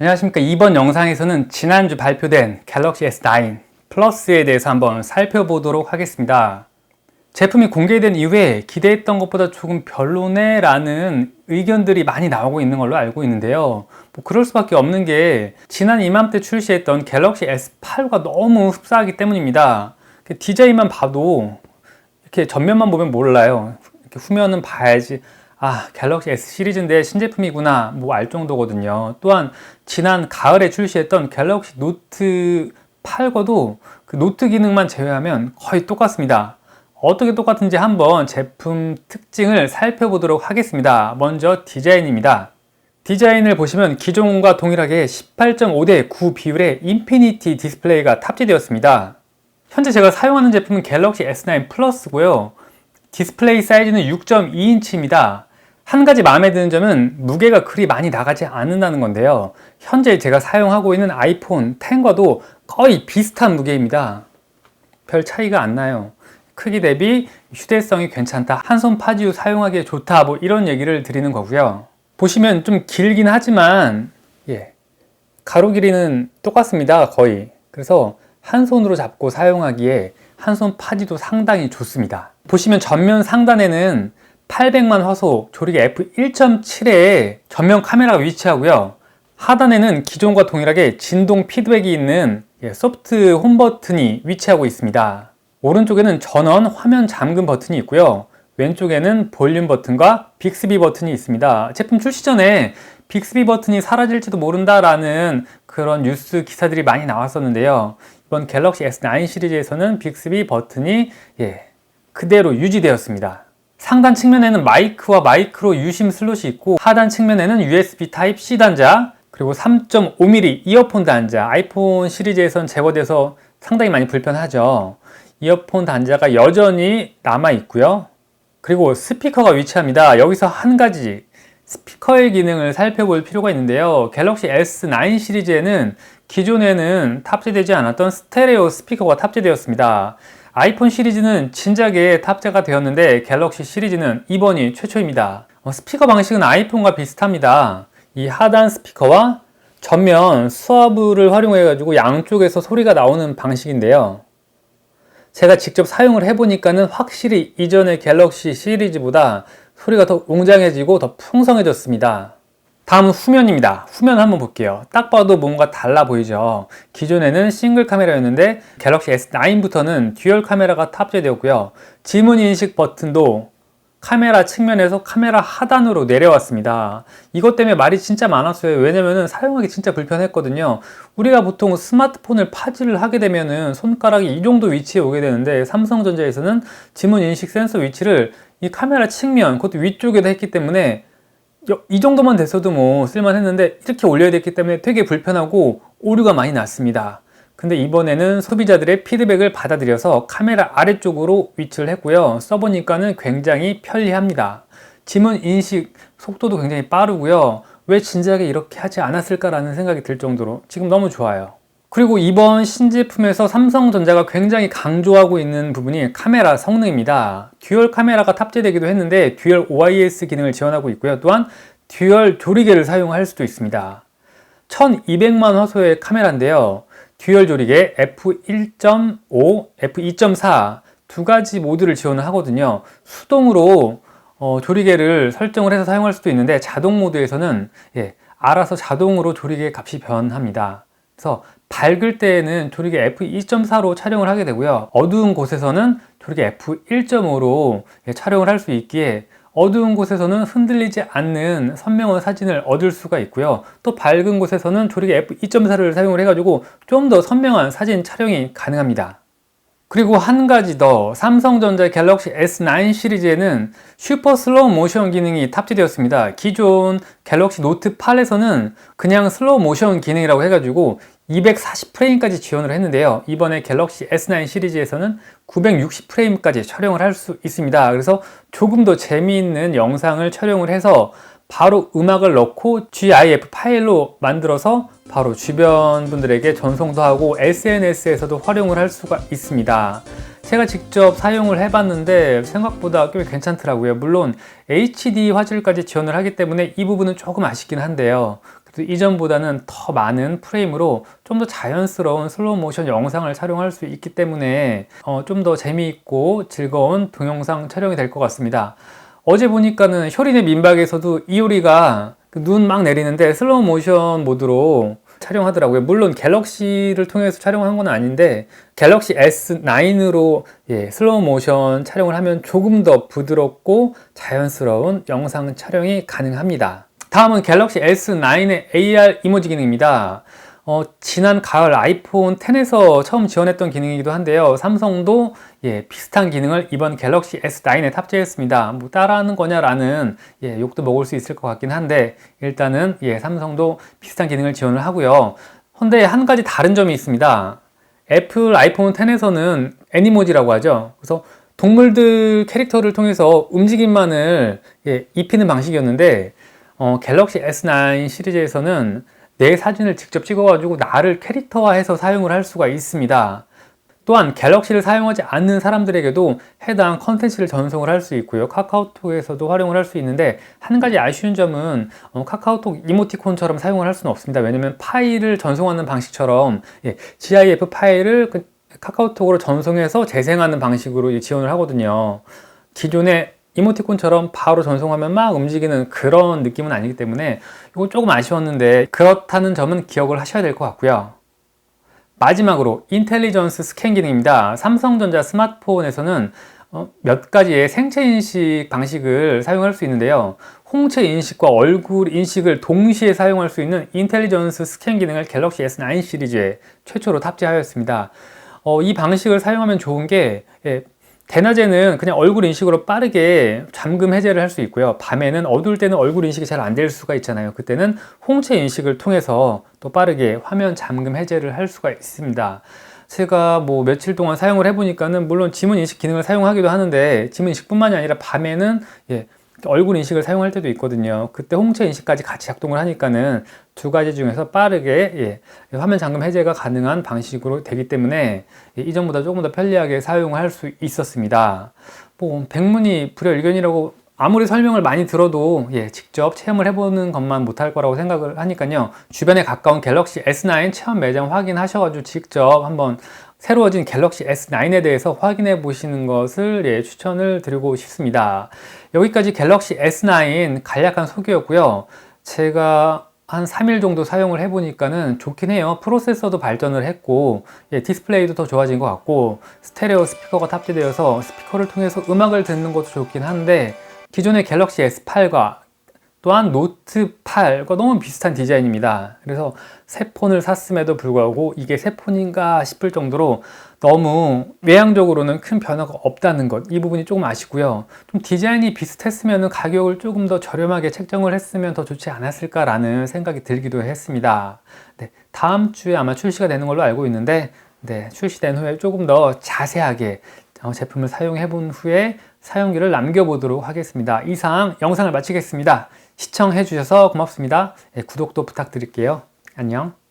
안녕하십니까. 이번 영상에서는 지난주 발표된 갤럭시 S9 플러스에 대해서 한번 살펴보도록 하겠습니다. 제품이 공개된 이후에 기대했던 것보다 조금 별로네 라는 의견들이 많이 나오고 있는 걸로 알고 있는데요. 뭐 그럴 수밖에 없는 게 지난 이맘때 출시했던 갤럭시 S8과 너무 흡사하기 때문입니다. 디자인만 봐도 이렇게 전면만 보면 몰라요. 후면은 봐야지 아, 갤럭시 S 시리즈인데 신제품이구나, 뭐 알 정도거든요. 또한 지난 가을에 출시했던 갤럭시 노트 8과도 그 노트 기능만 제외하면 거의 똑같습니다. 어떻게 똑같은지 한번 제품 특징을 살펴보도록 하겠습니다. 먼저 디자인입니다. 디자인을 보시면 기존과 동일하게 18.5대 9 비율의 인피니티 디스플레이가 탑재되었습니다. 현재 제가 사용하는 제품은 갤럭시 S9 플러스고요. 디스플레이 사이즈는 6.2인치입니다. 한 가지 마음에 드는 점은 무게가 그리 많이 나가지 않는다는 건데요. 현재 제가 사용하고 있는 아이폰 10과도 거의 비슷한 무게입니다. 별 차이가 안 나요. 크기 대비 휴대성이 괜찮다. 한 손 파지우 사용하기에 좋다. 뭐 이런 얘기를 드리는 거고요. 보시면 좀 길긴 하지만 예. 가로 길이는 똑같습니다. 거의. 그래서 한 손으로 잡고 사용하기에 한 손 파지도 상당히 좋습니다. 보시면 전면 상단에는 800만 화소 조리개 f1.7의 전면 카메라가 위치하고요. 하단에는 기존과 동일하게 진동 피드백이 있는 예, 소프트 홈 버튼이 위치하고 있습니다. 오른쪽에는 전원 화면 잠금 버튼이 있고요. 왼쪽에는 볼륨 버튼과 빅스비 버튼이 있습니다. 제품 출시 전에 빅스비 버튼이 사라질지도 모른다라는 그런 뉴스 기사들이 많이 나왔었는데요. 이번 갤럭시 S9 시리즈에서는 빅스비 버튼이 예, 그대로 유지되었습니다. 상단 측면에는 마이크와 마이크로 유심 슬롯이 있고 하단 측면에는 USB Type-C 단자 그리고 3.5mm 이어폰 단자. 아이폰 시리즈에선 제거돼서 상당히 많이 불편하죠. 이어폰 단자가 여전히 남아 있고요. 그리고 스피커가 위치합니다. 여기서 한 가지 스피커의 기능을 살펴볼 필요가 있는데요. 갤럭시 S9 시리즈에는 기존에는 탑재되지 않았던 스테레오 스피커가 탑재되었습니다 아이폰 시리즈는 진작에 탑재가 되었는데 갤럭시 시리즈는 이번이 최초입니다. 어, 스피커 방식은 아이폰과 비슷합니다. 이 하단 스피커와 전면 수화부를 활용해 가지고 양쪽에서 소리가 나오는 방식인데요. 제가 직접 사용을 해보니까는 확실히 이전의 갤럭시 시리즈보다 소리가 더 웅장해지고 더 풍성해졌습니다. 다음은 후면입니다. 후면 한번 볼게요. 딱 봐도 뭔가 달라 보이죠. 기존에는 싱글 카메라였는데 갤럭시 S9부터는 듀얼 카메라가 탑재되었고요. 지문 인식 버튼도 카메라 측면에서 카메라 하단으로 내려왔습니다. 이것 때문에 말이 진짜 많았어요. 왜냐면은 사용하기 진짜 불편했거든요. 우리가 보통 스마트폰을 파지를 하게 되면은 손가락이 이 정도 위치에 오게 되는데 삼성전자에서는 지문 인식 센서 위치를 이 카메라 측면, 그것도 위쪽에다 했기 때문에 이 정도만 됐어도 뭐 쓸만했는데 이렇게 올려야 됐기 때문에 되게 불편하고 오류가 많이 났습니다. 근데 이번에는 소비자들의 피드백을 받아들여서 카메라 아래쪽으로 위치를 했고요. 써보니까는 굉장히 편리합니다. 지문 인식 속도도 굉장히 빠르고요. 왜 진작에 이렇게 하지 않았을까라는 생각이 들 정도로 지금 너무 좋아요. 그리고 이번 신제품에서 삼성전자가 굉장히 강조하고 있는 부분이 카메라 성능입니다. 듀얼 카메라가 탑재되기도 했는데 듀얼 OIS 기능을 지원하고 있고요. 또한 듀얼 조리개를 사용할 수도 있습니다. 1200만 화소의 카메라인데요. 듀얼 조리개 f1.5, f2.4 두 가지 모드를 지원을 하거든요. 수동으로 어, 조리개를 설정을 해서 사용할 수도 있는데 자동 모드에서는 예, 알아서 자동으로 조리개 값이 변합니다. 그래서 밝을 때에는 조리개 f2.4로 촬영을 하게 되고요. 어두운 곳에서는 조리개 f1.5로 예, 촬영을 할 수 있기에 어두운 곳에서는 흔들리지 않는 선명한 사진을 얻을 수가 있고요. 또 밝은 곳에서는 조리개 f2.4를 사용을 해가지고 좀 더 선명한 사진 촬영이 가능합니다. 그리고 한 가지 더 삼성전자 갤럭시 S9 시리즈에는 슈퍼 슬로우 모션 기능이 탑재되었습니다. 기존 갤럭시 노트 8에서는 그냥 슬로우 모션 기능이라고 해가지고 240프레임까지 지원을 했는데요. 이번에 갤럭시 S9 시리즈에서는 960프레임까지 촬영을 할 수 있습니다. 그래서 조금 더 재미있는 영상을 촬영을 해서 바로 음악을 넣고 GIF 파일로 만들어서 바로 주변 분들에게 전송도 하고 SNS에서도 활용을 할 수가 있습니다. 제가 직접 사용을 해봤는데 생각보다 꽤 괜찮더라고요. 물론 HD 화질까지 지원을 하기 때문에 이 부분은 조금 아쉽긴 한데요. 그래서 이전보다는 더 많은 프레임으로 좀 더 자연스러운 슬로우 모션 영상을 촬영할 수 있기 때문에 어, 좀 더 재미있고 즐거운 동영상 촬영이 될 것 같습니다. 어제 보니까는 효린의 민박에서도 이효리가 그 눈막 내리는데 슬로우 모션 모드로 촬영하더라고요. 물론 갤럭시를 통해서 촬영한 건 아닌데 갤럭시 S9으로 예, 슬로우 모션 촬영을 하면 조금 더 부드럽고 자연스러운 영상 촬영이 가능합니다. 다음은 갤럭시 S9의 AR 이모지 기능입니다. 어, 지난 가을 아이폰 10에서 처음 지원했던 기능이기도 한데요. 삼성도 예, 비슷한 기능을 이번 갤럭시 S9에 탑재했습니다. 뭐 따라하는 거냐라는 예, 욕도 먹을 수 있을 것 같긴 한데 일단은 예, 삼성도 비슷한 기능을 지원을 하고요. 헌데 한 가지 다른 점이 있습니다. 애플 아이폰 10에서는 애니모지라고 하죠. 그래서 동물들 캐릭터를 통해서 움직임만을 예, 입히는 방식이었는데 어, 갤럭시 S9 시리즈에서는 내 사진을 직접 찍어가지고 나를 캐릭터화해서 사용을 할 수가 있습니다. 또한 갤럭시를 사용하지 않는 사람들에게도 해당 컨텐츠를 전송을 할 수 있고요. 카카오톡에서도 활용을 할 수 있는데 한 가지 아쉬운 점은 어, 카카오톡 이모티콘처럼 사용을 할 수는 없습니다. 왜냐면 파일을 전송하는 방식처럼 예, GIF 파일을 그 카카오톡으로 전송해서 재생하는 방식으로 지원을 하거든요. 기존의 이모티콘처럼 바로 전송하면 막 움직이는 그런 느낌은 아니기 때문에 이거 조금 아쉬웠는데 그렇다는 점은 기억을 하셔야 될 것 같고요. 마지막으로 인텔리전스 스캔 기능입니다. 삼성전자 스마트폰에서는 어, 몇 가지의 생체 인식 방식을 사용할 수 있는데요. 홍채 인식과 얼굴 인식을 동시에 사용할 수 있는 인텔리전스 스캔 기능을 갤럭시 S9 시리즈에 최초로 탑재하였습니다. 어, 이 방식을 사용하면 좋은 게 예, 대낮에는 그냥 얼굴 인식으로 빠르게 잠금 해제를 할 수 있고요. 밤에는 어두울 때는 얼굴 인식이 잘 안 될 수가 있잖아요. 그때는 홍채 인식을 통해서 또 빠르게 화면 잠금 해제를 할 수가 있습니다. 제가 뭐 며칠 동안 사용을 해보니까는 물론 지문 인식 기능을 사용하기도 하는데 지문 인식뿐만이 아니라 밤에는 예, 얼굴 인식을 사용할 때도 있거든요. 그때 홍채 인식까지 같이 작동을 하니까는 두 가지 중에서 빠르게 예, 화면 잠금 해제가 가능한 방식으로 되기 때문에 예, 이전보다 조금 더 편리하게 사용할 수 있었습니다. 뭐 백문이 불여일견이라고 아무리 설명을 많이 들어도 예, 직접 체험을 해보는 것만 못할 거라고 생각을 하니까요. 주변에 가까운 갤럭시 S9 체험 매장 확인하셔가지고 직접 한번 새로워진 갤럭시 S9에 대해서 확인해 보시는 것을 예, 추천을 드리고 싶습니다. 여기까지 갤럭시 S9 간략한 소개였고요. 제가 한 3일 정도 사용을 해보니까는 좋긴 해요. 프로세서도 발전을 했고, 예, 디스플레이도 더 좋아진 것 같고, 스테레오 스피커가 탑재되어서 스피커를 통해서 음악을 듣는 것도 좋긴 한데, 기존의 갤럭시 S8과 또한 노트 8과 너무 비슷한 디자인입니다. 그래서 새 폰을 샀음에도 불구하고 이게 새 폰인가 싶을 정도로 너무 외향적으로는 큰 변화가 없다는 것. 이 부분이 조금 아쉽고요. 좀 디자인이 비슷했으면 가격을 조금 더 저렴하게 책정을 했으면 더 좋지 않았을까라는 생각이 들기도 했습니다. 네, 다음 주에 아마 출시가 되는 걸로 알고 있는데 네, 출시된 후에 조금 더 자세하게 어, 제품을 사용해 본 후에 사용기를 남겨보도록 하겠습니다. 이상 영상을 마치겠습니다. 시청해 주셔서 고맙습니다. 예, 구독도 부탁드릴게요. 안녕.